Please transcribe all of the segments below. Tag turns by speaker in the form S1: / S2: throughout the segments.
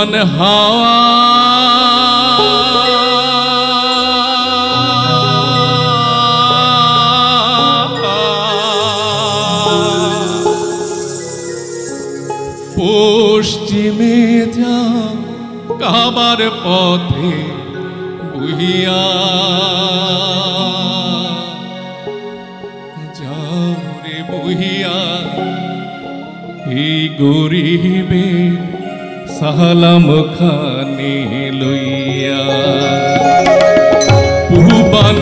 S1: পুহবান হাওয়া। পশ্চিমে যা কাবার পথে বুহিয়া। যাও রে বুহিয়া এই গরিবে সালাম খানে লইয়া পুবান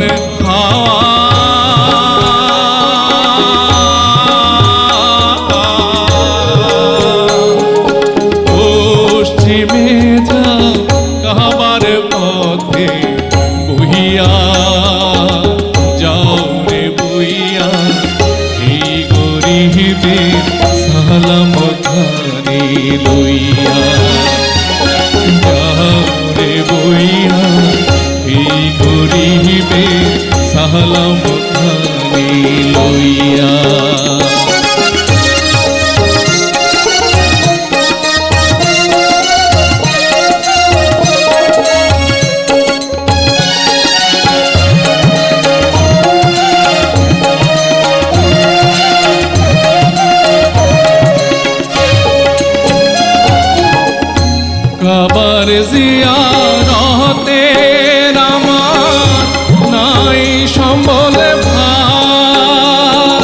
S1: পশ্চিমে যা কাবার পথে বহিয়া কাবার জিয়ারতে আমার নাই সম্বল ভার।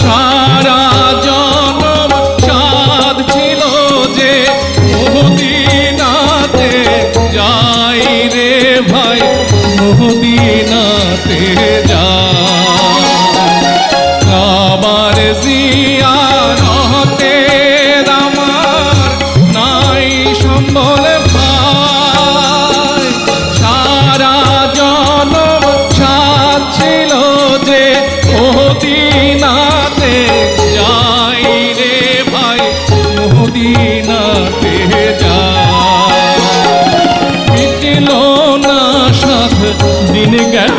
S1: সারা জনম সাদ ছিল যে মোহদিনাতে। যাই রে ভাই মোহদিনাতে ಗಾಡಿಗ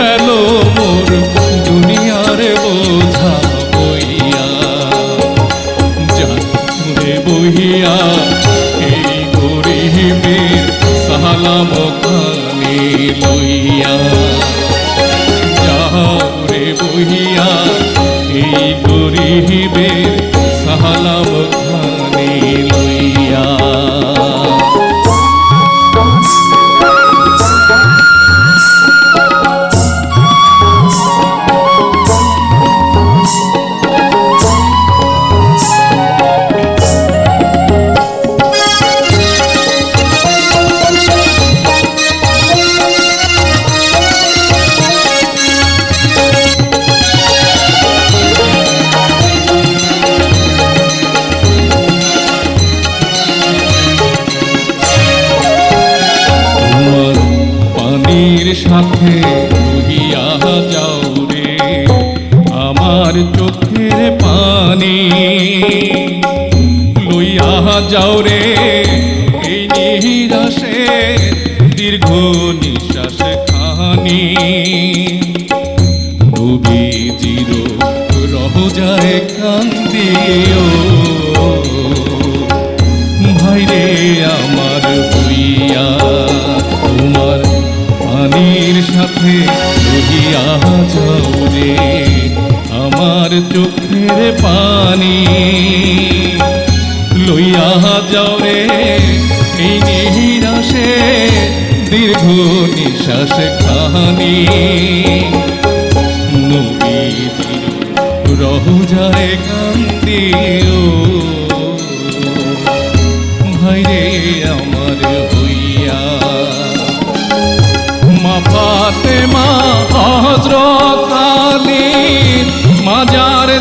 S1: সাথে যাও রে। আমার চোখের পানি লইয়া যাও রে। এই নিরাশে, দীর্ঘ নিঃশ্বাস খানি। নবীজির রহজায় কান্দিও ভাইরে আমার পানি লইয়া যাও রে এই নিরাশে দীর্ঘ নিঃশ্বাস খানি। নবীজির রহুজায় যায় ভাইরে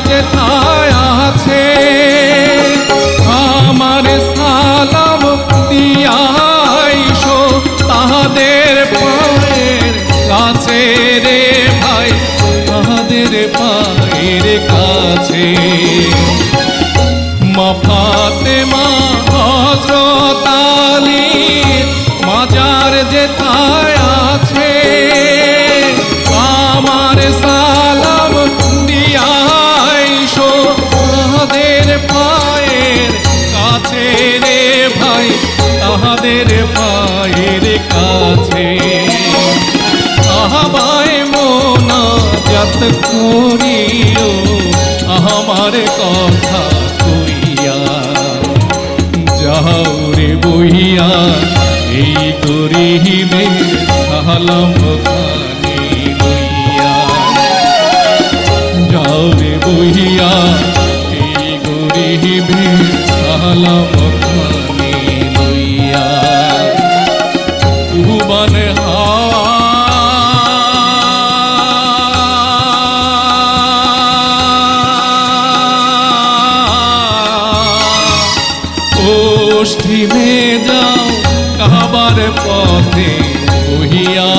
S1: যেথায় আছে? আমার সালাম দিয়াইশো তাহাদের পায়ের কাছে রে ভাই তাহাদের পায়ের কাছে। তাদের পায়ের কাছে। আহামায় মোনা যত করিও আমার কথা কইয়া যাও রে বইয়া, এই করিবে সালাম কথা যাও কাবার পথে বহিয়া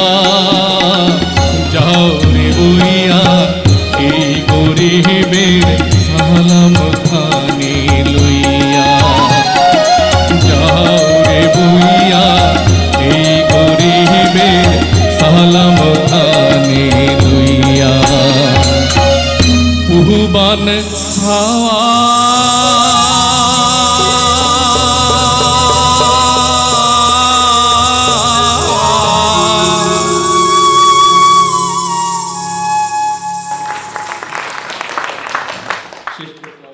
S1: Tschüss.